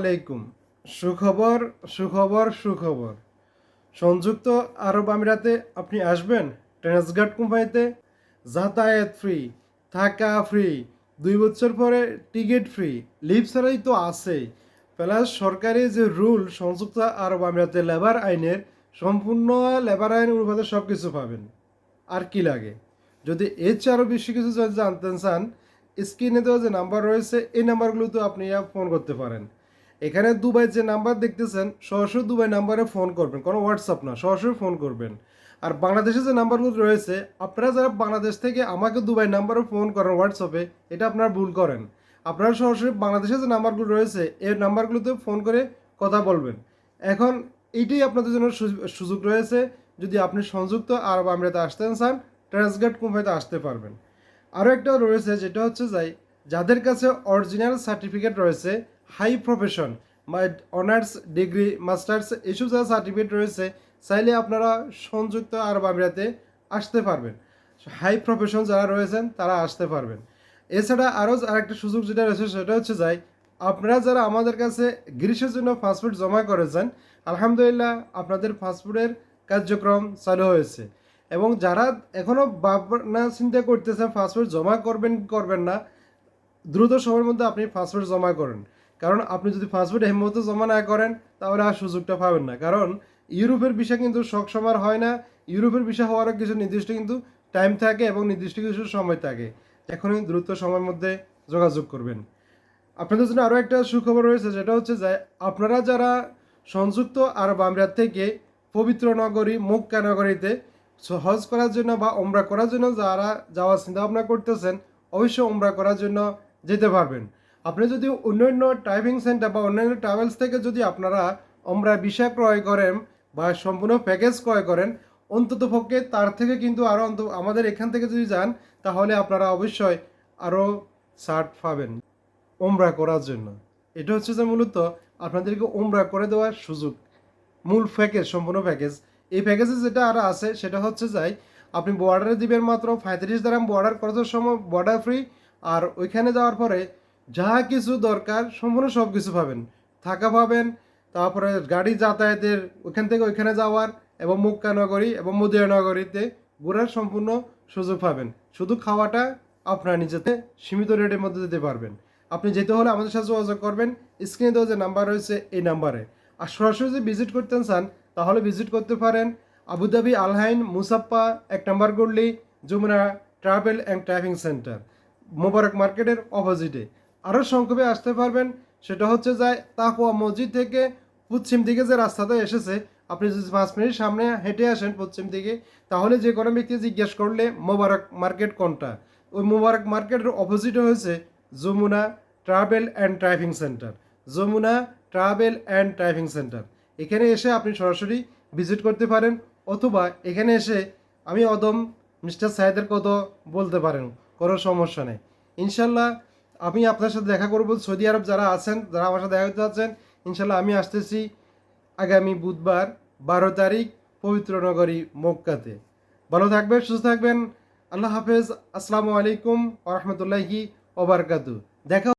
আলাইকুম। সুখবর সুখবর সুখবর। সংযুক্ত আরব আমিরাতে আপনি আসবেন? ট্রান্সগার্ড কোম্পানিতে? যাতায়াত ফ্রি থাকা ফ্রি দুই বছর পরে টিকিট ফ্রি লিভ ছাড়াই তো আছেই প্লাস সরকারি যে রুল, সংযুক্ত আরব আমিরাতে লেবার আইনের, সম্পূর্ণ লেবার আইন অনুপাতে সব কিছু পাবেন। আর কি লাগে? যদি এর চেয়ে আরও বেশি কিছু জানতে চান স্ক্রিনে দেওয়া যে নাম্বার রয়েছে, এই নাম্বারগুলোতে আপনি ফোন করতে পারেন। এখানে দুবাই যে নাম্বার দেখতেছেন, সরাসরি দুবাই নাম্বারে ফোন করবেন, কোনো হোয়াটসঅ্যাপ না, সরাসরি ফোন করবেন। আর বাংলাদেশে যে নাম্বারগুলো রয়েছে, আপনারা যারা বাংলাদেশ থেকে আমাকে দুবাই নাম্বারে ফোন করেন হোয়াটসঅ্যাপে এটা আপনারা ভুল করেন। আপনারা সরাসরি বাংলাদেশে যে নাম্বারগুলো রয়েছে, এই নাম্বারগুলোতে ফোন করে কথা বলবেন। এখন এইটাই আপনাদের জন্য সুযোগ রয়েছে, যদি আপনি সংযুক্ত আরব আমিরাতে আসতে চান ট্রান্সগেট কোম্পানিতে আসতে পারবেন। আরও একটা রয়েছে, যেটা হচ্ছে যাই, যাদের কাছে অরিজিনাল সার্টিফিকেট রয়েছে high profession honours degree, masters এইসব যারা সার্টিফিকেট রয়েছে, চাইলে আপনারা সংযুক্ত আরব আমিরাতে আসতে পারবেন। হাই প্রফেশন যারা রয়েছেন, তারা আসতে পারবেন। এছাড়া আরও আরেকটা সুযোগ যেটা রয়েছে, সেটা হচ্ছে যাই আপনারা যারা আমাদের কাছে গ্রীষ্মের জন্য পাসপোর্ট জমা করেছেন, আলহামদুলিল্লাহ আপনাদের পাসপোর্টের কার্যক্রম চালু হয়েছে। এবং যারা এখনও ভাবনা চিন্তা করতেছেন পাসপোর্ট জমা করবেন করবেন না, দ্রুত সময়ের মধ্যে আপনি পাসপোর্ট জমা করেন। কারণ আপনি যদি পাসপোর্ট এই জমা না করেন, তাহলে আর সুযোগটা পাবেন না। কারণ ইউরোপের বিষয় কিন্তু সব সময় হয় না। ইউরোপের বিষয় হওয়ারও কিছু নির্দিষ্ট কিন্তু টাইম থাকে এবং নির্দিষ্ট কিছু সময় থাকে। এখনই দ্রুত সময়ের মধ্যে যোগাযোগ করবেন। আপনাদের জন্য আরও একটা সুখবর রয়েছে যেটা হচ্ছে যে আপনারা যারা সংযুক্ত আরব আমিরাত থেকে পবিত্র নগরী, মক্কা নগরীতে হজ করার জন্য বা ওমরা করার জন্য যারা যাওয়ার চিন্তা ভাবনা করতেছেন, অবশ্যই ওমরা করার জন্য যেতে পারবেন। আপনি যদি অন্যান্য টাইপিং সেন্টার বা অন্যান্য ট্রাভেলস থেকে যদি আপনারা ওমরা ভিসা ক্রয় করেন বা সম্পূর্ণ প্যাকেজ ক্রয় করেন, অন্তত পক্ষে তার থেকে কিন্তু আরও অন্ত, আমাদের এখান থেকে যদি যান, তাহলে আপনারা অবশ্যই আরও ছাড় পাবেন ওমরা করার জন্য। এটা হচ্ছে যে মূলত আপনাদেরকে ওমরা করে দেওয়ার সুযোগ, মূল প্যাকেজ সম্পূর্ণ প্যাকেজ এই প্যাকেজে যেটা আর আছে, সেটা হচ্ছে যাই আপনি বর্ডারে দিবেন মাত্র পঁয়ত্রিশ দ্রাম বর্ডার করার সময় বর্ডার ফ্রি আর ওইখানে যাওয়ার পরে যা কিছু দরকার, সম্পূর্ণ সব কিছু পাবেন। থাকা পাবেন, তারপরে গাড়ি যাতায়াতের ওইখান থেকে ওইখানে যাওয়ার এবং মুক্কা নগরী এবং নগরীতে ঘোরার সম্পূর্ণ সুযোগ পাবেন। শুধু খাওয়াটা আপনার নিজেতে সীমিত রেটের মধ্যে দিতে পারবেন। আপনি যেতে হলে আমাদের সাথে যোগাযোগ করবেন। স্ক্রিনে দেওয়া যে নাম্বার রয়েছে, এই নাম্বারে। আর সরাসরি যদি ভিজিট করতে চান, তাহলে ভিজিট করতে পারেন Abu Dhabi Al Ain Musaffah এক number গল্লি Jamuna travel and driving centre, Mobarak মার্কেটের অপোজিটে আরও সংক্ষেপে আসতে পারবেন। সেটা হচ্ছে যায় তাকুয়া মসজিদ থেকে পশ্চিম দিকে যে রাস্তাটা এসেছে, আপনি যদি পাঁচ মিনিট সামনে হেঁটে আসেন পশ্চিম দিকে, তাহলে যে কোনো ব্যক্তি জিজ্ঞেস করলে মোবারক মার্কেট কোনটা? ওই মোবারক মার্কেটের অপোজিটে হয়েছে Jamuna travel and driving centre. Jamuna travel and driving centre. এখানে এসে আপনি সরাসরি ভিজিট করতে পারেন, অথবা এখানে এসে আমি অদম মিস্টার সাহেদের কত বলতে পারেন, কোনো সমস্যা নেই। ইনশাল্লাহ আমি আপনার সাথে দেখা করব। সৌদি আরব যারা আছেন, যারা আমার সাথে দেখা করতে আছেন ইনশাল্লাহ আমি আসতেছি আগামী বুধবার, বারো তারিখ, পবিত্র নগরী মক্কাতে। ভালো থাকবেন, সুস্থ থাকবেন। আল্লাহ হাফেজ। আসসালামু আলাইকুম ওরহমতুল্লাহি ওবরকাতু দেখা